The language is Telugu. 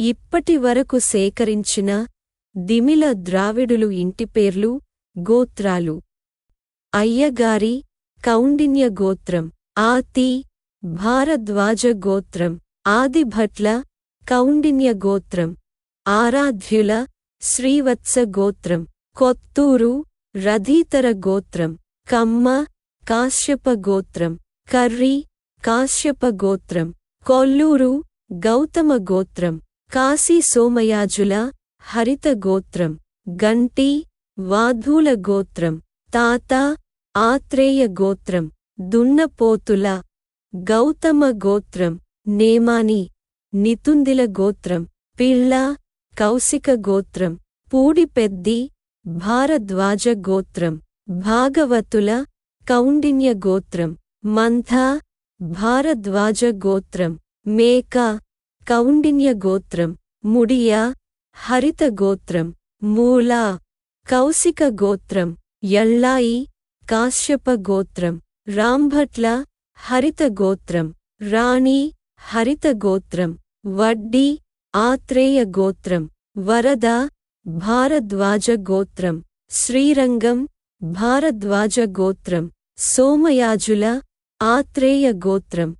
ఇప్పటి వరకు సేకరించిన దిమిల ద్రావిడులు ఇంటిపేర్లు గోత్రాలు. అయ్యగారి కౌండిన్య గోత్రం ఆతి భారద్వాజ గోత్రం ఆదిభట్ల కౌండిన్య గోత్రం ఆరాధ్యుల శ్రీవత్స గోత్రం కొత్తూరు రధీతర గోత్రం కమ్మ కాశ్యప గోత్రం కర్రీ కాశ్యప గోత్రం కొల్లూరు గౌతమ గోత్రం. కాశీ సోమయాజుల హరిత గోత్రం గంటి వాధూల గోత్రం తాత ఆత్రేయ గోత్రం దున్నపోతుల గౌతమ గోత్రం నేమాని నితుందిల గోత్రం పిళ్ళ కౌశిక గోత్రం పూడిపెద్ది భారద్వాజ గోత్రం భాగవతుల కౌండిన్య గోత్రం మంథ భారద్వాజ గోత్రం మేక కౌండిన్య గోత్రం ముడియా హరిత గోత్రం మూలా కౌశిక గోత్రం యళ్ళాయి కాశ్యప గోత్రం రాంభట్ల హరిత గోత్రం రాణి హరిత గోత్రం వడ్డి ఆత్రేయ గోత్రం వరద భారద్వాజ గోత్రం శ్రీరంగం భారద్వాజ గోత్రం సోమయాజుల ఆత్రేయ గోత్రం.